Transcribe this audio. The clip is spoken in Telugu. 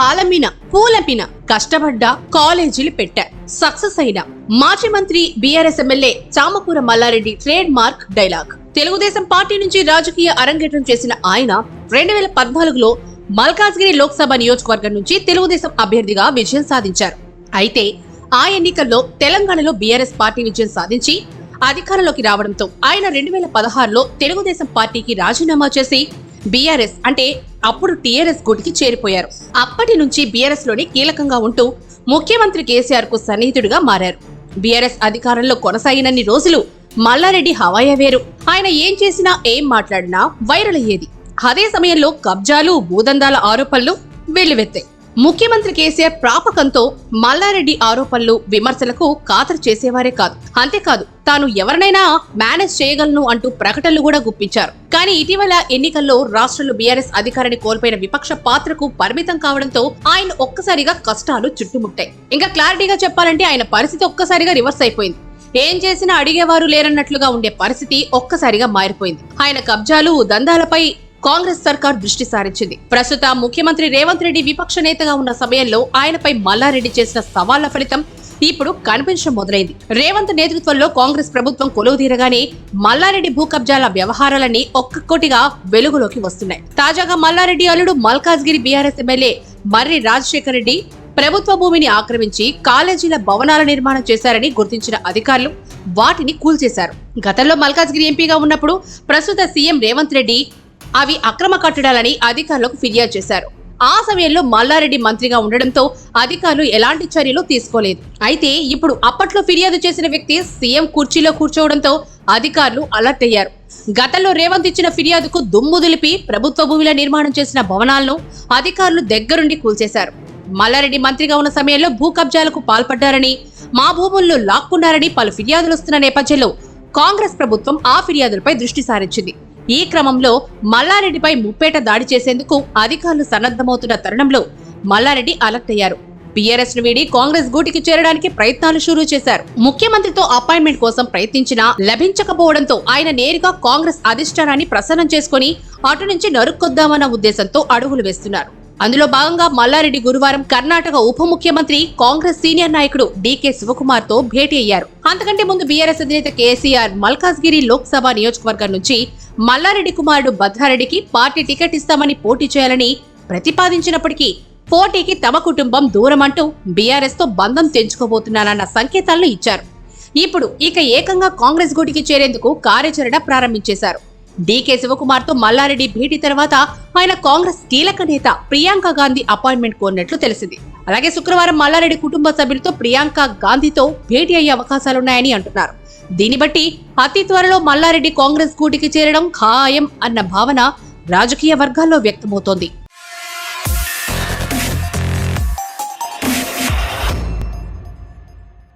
పాలమిన పూలమిన కష్టపడ్డ కాలేజీలు పెట్టా. సక్సెస్ అయిన. మాజీ మంత్రి BRS MLA Chamakura Mallareddy trade mark dialogue. Telugudesam party నుంచి రాజకీయ అరంగేట్రం చేసిన ఆయన రెండు వేల పద్నాలుగులో మల్కాజ్గిరి లోక్సభ నియోజకవర్గం నుంచి తెలుగుదేశం అభ్యర్థిగా విజయం సాధించారు. అయితే ఆ ఎన్నికల్లో తెలంగాణలో బీఆర్ఎస్ పార్టీ విజయం సాధించి అధికారంలోకి రావడంతో ఆయన రెండు వేల పదహారులో తెలుగుదేశం పార్టీకి రాజీనామా చేసి బీఆర్ఎస్ అంటే అప్పుడు టీఆర్ఎస్ గూటికి చేరిపోయారు. అప్పటి నుంచి బీఆర్ఎస్లోనే కీలకంగా ఉంటూ ముఖ్యమంత్రి కేసీఆర్కు సన్నిహితుడిగా మారారు. బీఆర్ఎస్ అధికారంలో కొనసాగినన్ని రోజులు మల్లారెడ్డి హవాయ వేరు. ఆయన ఏం చేసినా ఏం మాట్లాడినా వైరల్ అయ్యేది. అదే సమయంలో కబ్జాలు భూదందాల ఆరోపణలు వెల్లువెత్తాయి. ముఖ్యమంత్రి కేసీఆర్ ప్రాపకంతో మల్లారెడ్డి ఆరోపణలు విమర్శలకు ఖాతరు చేసేవారే కాదు. అంతేకాదు తాను ఎవరినైనా మేనేజ్ చేయగలను అంటూ ప్రకటనలు కూడా గుప్పించారు. కానీ ఇటీవల ఎన్నికల్లో రాష్ట్రంలో బీఆర్ఎస్ అధికారాన్ని కోల్పోయిన విపక్ష పాత్రకు పరిమితం కావడంతో ఆయన ఒక్కసారిగా కష్టాలు చుట్టుముట్టాయి. ఇంకా క్లారిటీగా చెప్పాలంటే ఆయన పరిస్థితి ఒక్కసారిగా రివర్స్ అయిపోయింది. ఏం చేసినా అడిగేవారు లేరన్నట్లుగా ఉండే పరిస్థితి ఒక్కసారిగా మారిపోయింది. ఆయన కబ్జాలు దందాలపై కాంగ్రెస్ సర్కార్ దృష్టి సారించింది. ప్రస్తుత ముఖ్యమంత్రి రేవంత్ రెడ్డి విపక్ష నేతగా ఉన్న సమయంలో ఆయనపై మల్లారెడ్డి చేసిన సవాళ్ళ ఫలితం ఇప్పుడు కనిపించడం మొదలైంది. రేవంత్ నేతృత్వంలో కాంగ్రెస్ ప్రభుత్వం కొలువుదీరగానే మల్లారెడ్డి భూ కబ్జాల వ్యవహారాలన్నీ ఒక్కొక్కటిగా వెలుగులోకి వస్తున్నాయి. తాజాగా మల్లారెడ్డి అల్లుడు మల్కాజ్గిరి బీఆర్ఎస్ ఎమ్మెల్యే మర్రి రాజశేఖర్ రెడ్డి ప్రభుత్వ భూమిని ఆక్రమించి కాలేజీల భవనాల నిర్మాణం చేశారని గుర్తించిన అధికారులు వాటిని కూల్చేశారు. గతంలో మల్కాజ్గిరి ఎంపీగా ఉన్నప్పుడు ప్రస్తుత సీఎం రేవంత్ రెడ్డి అవి అక్రమ కట్టడాలని అధికారులకు ఫిర్యాదు చేశారు. ఆ సమయంలో మల్లారెడ్డి మంత్రిగా ఉండడంతో అధికారులు ఎలాంటి చర్యలు తీసుకోలేదు. అయితే ఇప్పుడు అప్పట్లో ఫిర్యాదు చేసిన వ్యక్తి సీఎం కుర్చీలో కూర్చోవడంతో అధికారులు అలర్ట్ అయ్యారు. గతంలో రేవంత్ ఇచ్చిన ఫిర్యాదుకు దుమ్ము దులిపి ప్రభుత్వ భూమిలో నిర్మాణం చేసిన భవనాలను అధికారులు దగ్గరుండి కూల్చేశారు. మల్లారెడ్డి మంత్రిగా ఉన్న సమయంలో భూ కబ్జాలకు పాల్పడ్డారని మా భూముల్లో లాక్కున్నారని పలు ఫిర్యాదులు వస్తున్న నేపథ్యంలో కాంగ్రెస్ ప్రభుత్వం ఆ ఫిర్యాదులపై దృష్టి సారించింది. ఈ క్రమంలో మల్లారెడ్డిపై ముప్పేట దాడి చేసేందుకు అధికారులు సన్నద్ధమవుతున్న తరుణంలో మల్లారెడ్డి అలర్ట్ అయ్యారు. బీఆర్ఎస్ను వీడి కాంగ్రెస్ గూటికి చేరడానికి ప్రయత్నాలు షురూ చేశారు. ముఖ్యమంత్రితో అపాయింట్మెంట్ కోసం ప్రయత్నించినా లభించకపోవడంతో ఆయన నేరుగా కాంగ్రెస్ అధిష్టానాన్ని ప్రసన్నం చేసుకుని అటు నుంచి నరుక్కొద్దామన్న ఉద్దేశంతో అడుగులు వేస్తున్నారు. అందులో భాగంగా మల్లారెడ్డి గురువారం కర్ణాటక ఉప ముఖ్యమంత్రి కాంగ్రెస్ సీనియర్ నాయకుడు డీకే శివకుమార్తో భేటీ అయ్యారు. అంతకంటే ముందు బీఆర్ఎస్ అధినేత కేసీఆర్ మల్కాజ్గిరి లోక్సభ నియోజకవర్గం నుంచి మల్లారెడ్డి కుమారుడు భద్రారెడ్డికి పార్టీ టికెట్ ఇస్తామని పోటీ చేయాలని ప్రతిపాదించినప్పటికీ పోటీకి తమ కుటుంబం దూరం అంటూ బీఆర్ఎస్తో బంధం తెంచుకోబోతున్నానన్న సంకేతాలను ఇచ్చారు. ఇప్పుడు ఇక ఏకంగా కాంగ్రెస్ గూటికి చేరేందుకు కార్యాచరణ ప్రారంభించేశారు. డీకే శివకుమార్తో మల్లారెడ్డి భేటీ తర్వాత ఆయన కాంగ్రెస్ కీలక నేత ప్రియాంక గాంధీ అపాయింట్మెంట్ కోరినట్లు తెలిసింది. అలాగే శుక్రవారం మల్లారెడ్డి కుటుంబ సభ్యులతో ప్రియాంక గాంధీతో భేటీ అయ్యే అవకాశాలున్నాయని అంటున్నారు. దీన్ని బట్టి అతి త్వరలో మల్లారెడ్డి కాంగ్రెస్ కూటికి చేరడం ఖాయం అన్న భావన రాజకీయ వర్గాల్లో వ్యక్తమవుతోంది.